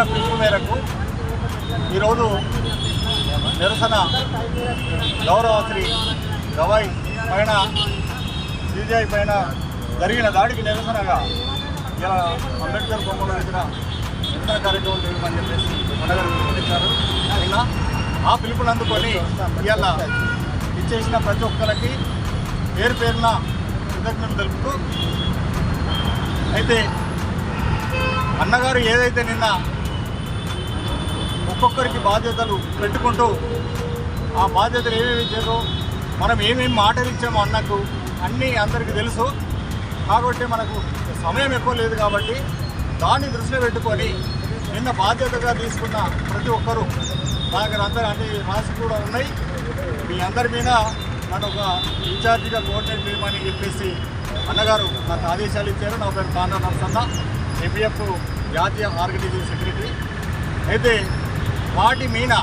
ఇచ్చిన పిలుపు మేరకు ఈరోజు నిరసన గౌరవ శ్రీ గవాయ్ పైన సిజిఐ పైన జరిగిన దాడికి నిరసనగా ఇలా అంబేద్కర్ బొమ్మల దగ్గర నిరసన కార్యక్రమం చేయమని చెప్పేసి మనగారు పిలుపునిచ్చారు నిన్న ఆ పిలుపుని అందుకొని ఇవాళ ఇచ్చేసిన ప్రతి ఒక్కరికి పేరు పేరున కృతజ్ఞతలు తెలుపుతూ అయితే అన్నగారు ఏదైతే నిన్న ఒక్కొక్కరికి బాధ్యతలు పెట్టుకుంటూ ఆ బాధ్యతలు ఏమేమి ఇచ్చారో మనం ఏమేమి మాటలు ఇచ్చామో అన్నకు అన్నీ అందరికీ తెలుసు. కాబట్టి మనకు సమయం ఎక్కువ లేదు కాబట్టి దాన్ని దృష్టిలో పెట్టుకొని నిన్న బాధ్యతగా తీసుకున్న ప్రతి ఒక్కరూ నా దగ్గర అందరూ అన్ని రాసి కూడా ఉన్నాయి. మీ అందరి మీద నన్ను ఒక ఇన్ఛార్జిగా కోఆర్డినేట్ చేయమని చెప్పేసి అన్నగారు నాకు ఆదేశాలు ఇచ్చారు. నా పేరు కాండా నరసన్న ఎంపీఎఫ్ జాతీయ ఆర్గనైజింగ్ సెక్రటరీ. అయితే వాటి మీద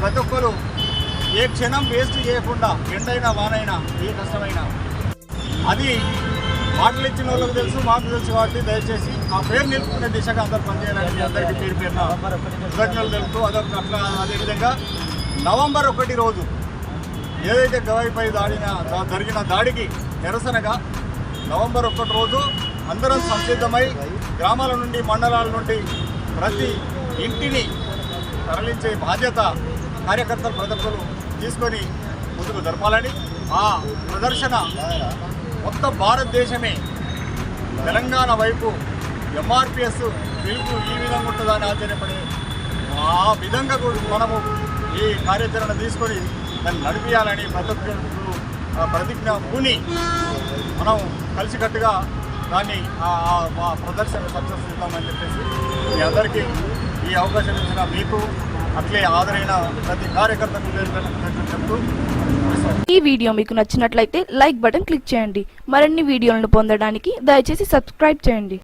ప్రతి ఒక్కరు ఏ క్షణం వేస్ట్ చేయకుండా ఎండైనా వానైనా ఏ కష్టమైనా. అది మాటలు ఇచ్చిన వాళ్ళకి తెలుసు మాకు తెలుసు కాబట్టి దయచేసి ఆ పేరు నిలుపుకునే దిశగా అందరు పనిచేయాలని అందరికీ పేరు పేరున కృతజ్ఞతలు తెలుపుతూ అదొక అట్లా అదేవిధంగా నవంబర్ ఒకటి రోజు ఏదైతే గవాయిపై దాడిన జరిగిన దాడికి నిరసనగా నవంబర్ ఒకటి రోజు అందరం సంసిద్ధమై గ్రామాల నుండి మండలాల నుండి ప్రతి ఇంటిని తరలించే బాధ్యత కార్యకర్తలు ప్రదర్శనలు తీసుకొని ముందుకు జరపాలని ఆ ప్రదర్శన మొత్తం భారతదేశమే. తెలంగాణ వైపు ఎంఆర్పిఎస్ పిలుపు ఈ విధంగా ఉంటుందని ఆశ్చర్యపడే ఆ విధంగా కూడా మనము ఈ కార్యాచరణ తీసుకొని దాన్ని నడిపించాలని ప్రతి ఒక్కరు ఆ ప్రతిజ్ఞ పూని మనం కలిసికట్టుగా దాన్ని ఆ- ప్రదర్శన సక్సెస్ చేద్దామని చెప్పేసి మీ అందరికీ ఈ అవకాశం ఇచ్చిన మీకు అట్లే ఆదరైన ప్రతి కార్యకర్తకు చెప్తూ ఈ వీడియో మీకు నచ్చినట్లయితే లైక్ బటన్ క్లిక్ చేయండి. మరిన్ని వీడియోలను పొందడానికి దయచేసి సబ్స్క్రైబ్ చేయండి.